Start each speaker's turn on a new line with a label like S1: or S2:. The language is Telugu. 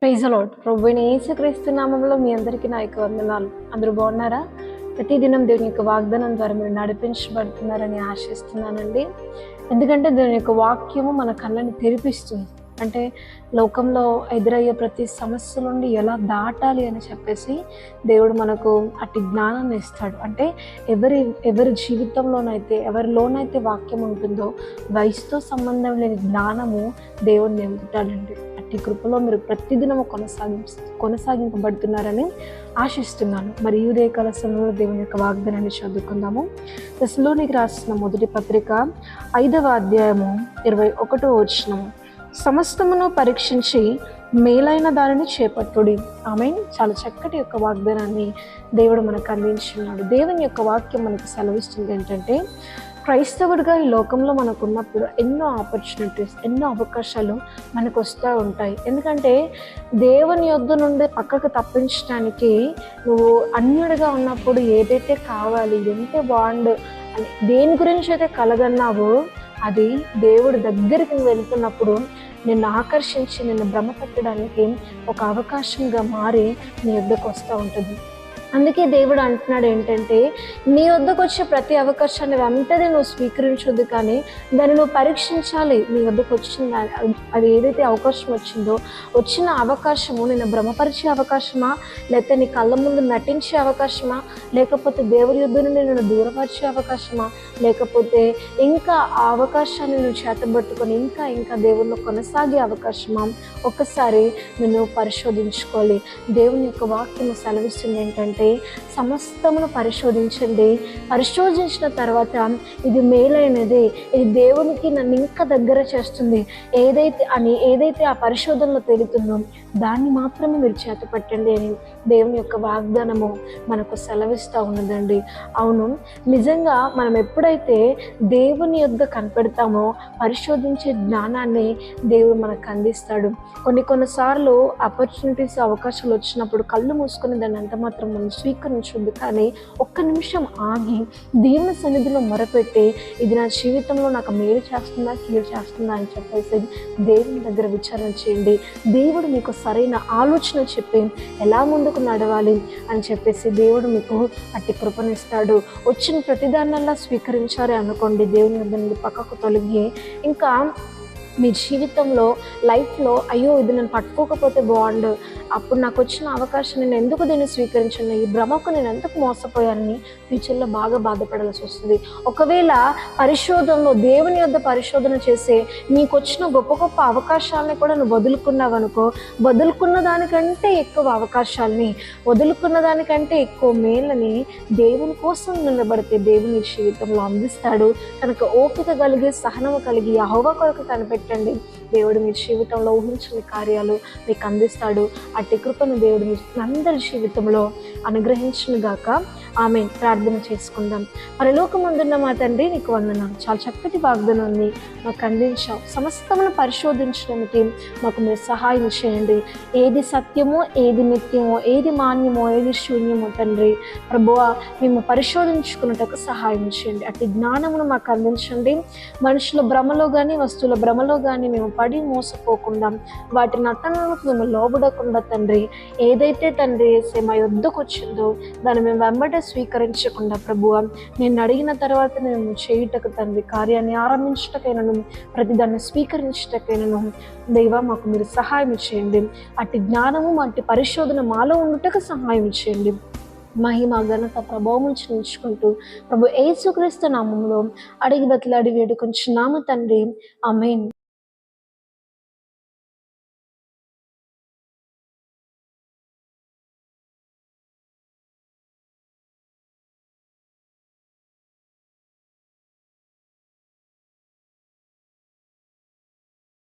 S1: ప్రైజ్ అలాడ్ ప్రభుని ఏసుక్రీస్తు నామంలో మీ అందరికీ నా యొక్క వందనాలు. అందరూ బాగున్నారా? ప్రతిదినం దేవుని యొక్క వాగ్దానం ద్వారా మీరు నడిపించబడుతున్నారని ఆశిస్తున్నానండి. ఎందుకంటే దేవుని యొక్క వాక్యము మన కళ్ళని తెరిపిస్తుంది. అంటే లోకంలో ఎదురయ్యే ప్రతి సమస్య నుండి ఎలా దాటాలి అని చెప్పేసి దేవుడు మనకు అట్టి జ్ఞానాన్ని ఇస్తాడు. అంటే ఎవరి ఎవరి జీవితంలోనైతే ఎవరిలోనైతే వాక్యం ఉంటుందో వయసుతో సంబంధం లేని జ్ఞానము దేవుడు నింపుతాడండి అట్టి కృపలో మీరు ప్రతిదినము కొనసాగి కొనసాగింపబడుతున్నారని ఆశిస్తున్నాను. మరి ఈ ఉదయకాల సమయంలో దేవుని యొక్క వాగ్దానాన్ని చదువుకుందాము. దశలోనికి రాసిన మొదటి పత్రిక ఐదవ అధ్యాయము ఇరవై ఒకటో వచ్చినము సమస్తమును పరీక్షించి మేలైన దానిని చేపట్టుడి. ఆమె చాలా చక్కటి యొక్క వాగ్దానాన్ని దేవుడు మనకు అందించున్నాడు దేవుని యొక్క వాక్యం మనకు సెలవిస్తుంది ఏంటంటే క్రైస్తవుడిగా ఈ లోకంలో మనకు ఉన్నప్పుడు ఎన్నో ఆపర్చునిటీస్ ఎన్నో అవకాశాలు మనకు వస్తూ ఉంటాయి. ఎందుకంటే దేవుని యొద్ద నుండి పక్కకు తప్పించడానికి నువ్వు అన్యుడిగా ఉన్నప్పుడు ఏదైతే కావాలి ఎంత బాండ్ అని దేని గురించి అయితే కలగన్నావో అది దేవుడి దగ్గరికి వెళ్తున్నప్పుడు నిన్ను ఆకర్షించి నిన్ను భ్రమ పెట్టడానికి ఒక అవకాశంగా మారి నీ యుద్ధకు వస్తూ ఉంటుంది. అందుకే దేవుడు అంటున్నాడు ఏంటంటే నీ వద్దకు వచ్చే ప్రతి అవకాశాన్ని వెంటనే నువ్వు స్వీకరించొద్దు కానీ దాన్ని నువ్వు పరీక్షించాలి. నీ వద్దకు వచ్చిన అది ఏదైతే అవకాశం వచ్చిందో వచ్చిన అవకాశము నేను భ్రమపరిచే అవకాశమా? లేకపోతే నీ కళ్ళ ముందు నటించే అవకాశమా? లేకపోతే దేవుడి యుద్ధ నేను దూరపరిచే అవకాశమా? లేకపోతే ఇంకా ఆ అవకాశాన్ని నువ్వు చేతబట్టుకొని ఇంకా ఇంకా దేవుళ్ళు కొనసాగే అవకాశమా? ఒక్కసారి నేను పరిశోధించుకోవాలి. దేవుని యొక్క వాక్యం సెలవిస్తుంది ఏంటంటే అంటే సమస్తమును పరిశోధించండి. పరిశోధించిన తర్వాత ఇది మేలైనది. ఇది దేవునికి నన్ను ఇంకా దగ్గర చేస్తుంది. ఏదైతే అని ఏదైతే ఆ పరిశోధనలో తెలుతుందో దాన్ని మాత్రమే మీరు చేతపట్టండి అని దేవుని యొక్క వాగ్దానము మనకు సెలవిస్తూ ఉన్నదండి. అవును నిజంగా మనం ఎప్పుడైతే దేవుని యొద్ద కనపెడతామో పరిశోధించే జ్ఞానాన్ని దేవుడు మనకు అందిస్తాడు. కొన్ని కొన్నిసార్లు ఆపర్చునిటీస్ అవకాశాలు వచ్చినప్పుడు కళ్ళు మూసుకుని దాన్ని ఎంత మాత్రం మనం స్వీకరించొద్దు కానీ ఒక్క నిమిషం ఆగి దేవుని సన్నిధిలో మొరపెట్టి ఇది నా జీవితంలో నాకు మేలు చేస్తుందా కీడు చేస్తుందా అని చెప్పేసి దేవుని దగ్గర విచారణ చేయండి. దేవుడు మీకు సరైన ఆలోచన చెప్పి ఎలా ముందుకు నడవాలి అని చెప్పేసి దేవుడు మీకు అట్టి కృపనిస్తాడు. వచ్చిన ప్రతిదానల్లా స్వీకరించారే అనుకోండి. దేవుని దగ్గర పక్కకు తొలగి ఇంకా మీ జీవితంలో లైఫ్లో అయ్యో ఇది నేను పట్టుకోకపోతే బాగుండు అప్పుడు నాకు వచ్చిన అవకాశం నేను ఎందుకు దీన్ని స్వీకరించాను? ఈ భ్రమకు నేను ఎందుకు మోసపోయానని ఫ్యూచర్లో బాగా బాధపడాల్సి వస్తుంది. ఒకవేళ పరిశోధనలో దేవుని యొద్ద పరిశోధన చేసే నీకు వచ్చిన గొప్ప గొప్ప అవకాశాలని కూడా నువ్వు వదులుకున్నావు అనుకో వదులుకున్న దానికంటే ఎక్కువ అవకాశాలని వదులుకున్న దానికంటే ఎక్కువ మేలని దేవుని కోసం నిలబడితే దేవుని జీవితంలో అందిస్తాడు. కనుక ఓపిక కలిగి సహనము కలిగి అహోవ కొరకు కనిపెట్టండి దేవుడు మీ జీవితంలో ఊహించని కార్యాలు మీకు అందిస్తాడు. అట్టి కృపను దేవుడు మీ అందరి జీవితంలో అనుగ్రహించును గాక ఆమె ప్రార్థన చేసుకుందాం. మరి మా తండ్రి నీకు వందనాలు. చాలా చక్కటి వాగ్దానాన్ని మాకు అందించావు. సమస్తమును పరిశోధించడానికి మాకు మీరు సహాయం చేయండి. ఏది సత్యమో ఏది నిత్యమో ఏది మాన్యమో ఏది శూన్యమో తండ్రి ప్రభువ మేము పరిశోధించుకున్నట్టుకు సహాయం చేయండి. అట్టి జ్ఞానమును మాకు అందించండి. మనుషుల భ్రమలో కానీ వస్తువుల భ్రమలో కానీ మేము పడి మోసపోకుండా వాటి నటనలకు మేము లోబడకుండా తండ్రి ఏదైతే తండ్రి మా యుద్ధకు వచ్చిందో దాన్ని మేము వెంబట స్వీకరించకుండా ప్రభువ నేను అడిగిన తర్వాత మేము చేయుటకు తండ్రి కార్యాన్ని ఆరంభించటకైనను ప్రతి దాన్ని స్వీకరించటకైనను. దైవ మాకు మీరు సహాయం చేయండి. అట్టి జ్ఞానము అట్టి పరిశోధన మాలో ఉండుటకు సహాయం చేయండి. మహిమ ఘనత ప్రభావం చెల్లించుకుంటూ ప్రభు ఏసుక్రీస్తు నామంలో అడిగి బతలాడి వేడుకొంచున్నాము తండ్రి. అమేన్